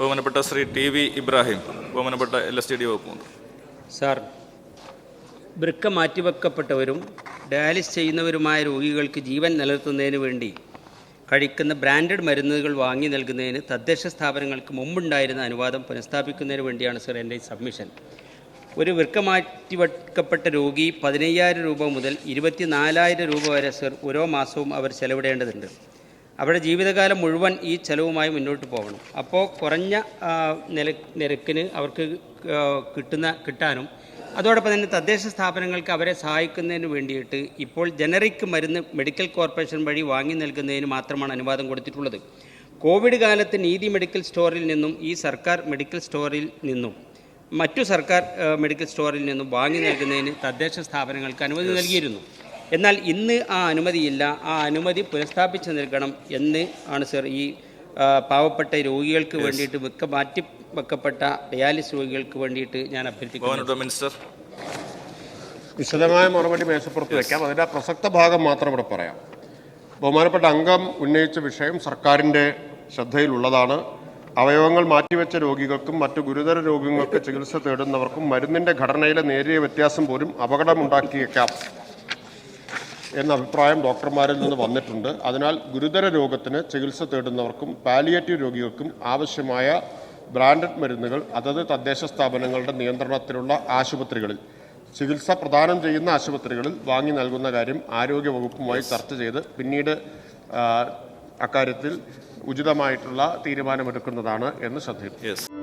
ബഹുമാനപ്പെട്ട Shri T V Ibrahim ബഹുമാനപ്പെട്ട L S T D വകുപ്പ് മന്ത്രി സാർ വൃക്ക മാറ്റിവെക്കപ്പെട്ടവരും ഡയാലിസ് ചെയ്യുന്നവരുമായ രോഗികൾക്ക് ജീവൻ നിലനിർത്തുന്നതിന് വേണ്ടി കഴിക്കുന്ന ബ്രാൻഡഡ് മരുന്നുകൾ വാങ്ങി നൽകുന്നതിന് തദ്ദേശ സ്ഥാപനങ്ങൾക്ക് മുമ്പുണ്ടായിരുന്ന അനുവാദം പുനഃസ്ഥാപിക്കുന്നതിന് വേണ്ടിയാണ് സർ എന്റെ സബ്മിഷൻ. ഒരു വൃക്ക മാറ്റിവെക്കപ്പെട്ട രോഗി പതിനയ്യായിരം രൂപ മുതൽ ഇരുപത്തിനാലായിരം രൂപ വരെ സർ ഓരോ മാസവും അവർ ചെലവിടേണ്ടതുണ്ട്. അവരുടെ ജീവിതകാലം മുഴുവൻ ഈ ചെലവുമായി മുന്നോട്ട് പോകണം. അപ്പോൾ കുറഞ്ഞ നില നിരക്കിന് അവർക്ക് കിട്ടുന്ന കിട്ടാനും അതോടൊപ്പം തന്നെ തദ്ദേശ സ്ഥാപനങ്ങൾക്ക് അവരെ സഹായിക്കുന്നതിന് വേണ്ടിയിട്ട് ഇപ്പോൾ ജനറിക് മരുന്ന് മെഡിക്കൽ കോർപ്പറേഷൻ വഴി വാങ്ങി നൽകുന്നതിന് മാത്രമാണ് അനുവാദം കൊടുത്തിട്ടുള്ളത്. കോവിഡ് കാലത്ത് നീതി മെഡിക്കൽ സ്റ്റോറിൽ നിന്നും ഈ സർക്കാർ മെഡിക്കൽ സ്റ്റോറിൽ നിന്നും മറ്റു സർക്കാർ മെഡിക്കൽ സ്റ്റോറിൽ നിന്നും വാങ്ങി നൽകുന്നതിന് തദ്ദേശ സ്ഥാപനങ്ങൾക്ക് അനുമതി നൽകിയിരുന്നു. എന്നാൽ ഇന്ന് ആ അനുമതിയില്ല. ആ അനുമതി പുനഃസ്ഥാപിച്ച് നൽകണം എന്ന് ആണ് സർ ഈ പാവപ്പെട്ട രോഗികൾക്ക് വേണ്ടിയിട്ട് വെക്ക മാറ്റി വെക്കപ്പെട്ട ഡയാലിസ് രോഗികൾക്ക് വേണ്ടിയിട്ട് ഞാൻ അഭ്യർത്ഥിക്കുന്നു. ബഹുമാനപ്പെട്ട മിനിസ്റ്റർ വിശദമായ മറുപടി മേശപ്പുറത്ത് വയ്ക്കാം അതിന്റെ ആ പ്രസക്ത ഭാഗം മാത്രം ഇവിടെ പറയാം. ബഹുമാനപ്പെട്ട അംഗം ഉന്നയിച്ച വിഷയം സർക്കാരിന്റെ ശ്രദ്ധയിലുള്ളതാണ്. അവയവങ്ങൾ മാറ്റിവെച്ച രോഗികൾക്കും മറ്റു ഗുരുതര രോഗങ്ങൾക്ക് ചികിത്സ തേടുന്നവർക്കും മരുന്നിന്റെ ഘടനയിലെ നേരിയ വ്യത്യാസം പോലും അപകടമുണ്ടാക്കിയേക്കാം. എന്ന അഭിപ്രായം ഡോക്ടർമാരിൽ നിന്ന് വന്നിട്ടുണ്ട്. അതിനാൽ ഗുരുതര രോഗത്തിന് ചികിത്സ തേടുന്നവർക്കും പാലിയേറ്റീവ് രോഗികൾക്കും ആവശ്യമായ ബ്രാൻഡഡ് മരുന്നുകൾ അതത് തദ്ദേശ സ്ഥാപനങ്ങളുടെ നിയന്ത്രണത്തിലുള്ള ആശുപത്രികളിൽ ചികിത്സ പ്രദാനം ചെയ്യുന്ന ആശുപത്രികളിൽ വാങ്ങി നൽകുന്ന കാര്യം ആരോഗ്യ വകുപ്പുമായി ചർച്ച ചെയ്ത് പിന്നീട് അക്കാര്യത്തിൽ ഉചിതമായിട്ടുള്ള തീരുമാനമെടുക്കുന്നതാണ് എന്ന് ശ്രദ്ധയിൽ